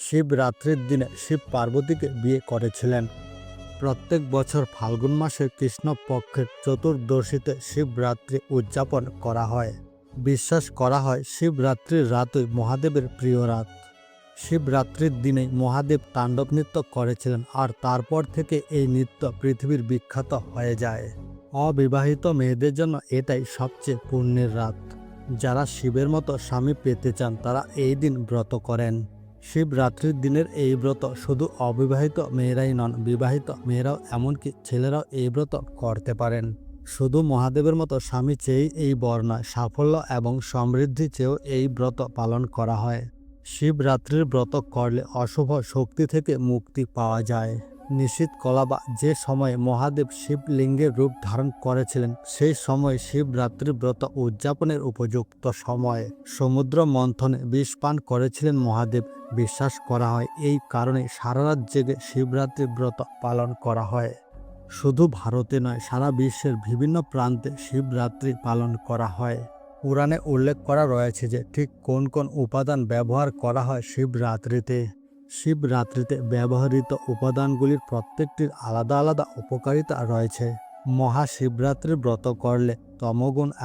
শিবরাত্রির দিনে শিব পার্বতীকে বিয়ে করেছিলেন। প্রত্যেক বছর ফাল্গুন মাসে কৃষ্ণপক্ষের চতুর্দশীতে শিবরাত্রি উদযাপন করা হয়। বিশ্বাস করা হয় শিবরাত্রির রাতই মহাদেবের প্রিয় রাত। শিবরাত্রির দিনেই মহাদেব তাণ্ডব নৃত্য করেছিলেন আর তারপর থেকে এই নৃত্য পৃথিবীর বিখ্যাত হয়ে যায়। অবিবাহিত মেয়েদের জন্য এটাই সবচেয়ে পুণ্যের রাত। যারা শিবের মতো স্বামী পেতে চান তারা এই দিন ব্রত করেন। শিবরাত্রির দিনের এই ব্রত শুধু অবিবাহিত মেয়েরাই নন, বিবাহিত মেয়েরাও এমনকি ছেলেরাও এই ব্রত করতে পারেন। শুধু মহাদেবের মতো স্বামী চেয়েই এই বর নয়, সাফল্য এবং সমৃদ্ধি চেয়েও এই ব্রত পালন করা হয়। শিবরাত্রির ব্রত করলে অশুভ শক্তি থেকে মুক্তি পাওয়া যায়। নিশীত কলাবা যে সময়ে মহাদেব শিবলিঙ্গের রূপ ধারণ করেছিলেন, সেই সময় শিবরাত্রি ব্রত উদযাপনের উপযুক্ত সময়। সমুদ্র মন্থনে বিষ পান করেছিলেন মহাদেব। বিশ্বাস করা হয়। এই কারণে সারা রাত জেগে শিবরাত্রি ব্রত পালন করা হয়। শুধু ভারতে নয়, সারা বিশ্বের বিভিন্ন প্রান্তে শিবরাত্রি পালন করা হয়। পুরাণে উল্লেখ করা রয়েছে যে ঠিক কোন কোন উপাদান ব্যবহার করা হয় শিবরাত্রিতে। শিবরাত্রিতে ব্যবহৃত উপাদানগুলির প্রত্যেকটির আলাদা আলাদা উপকারিতা রয়েছে। মহাশিবরাত্রির ব্রত করলে তমগুণ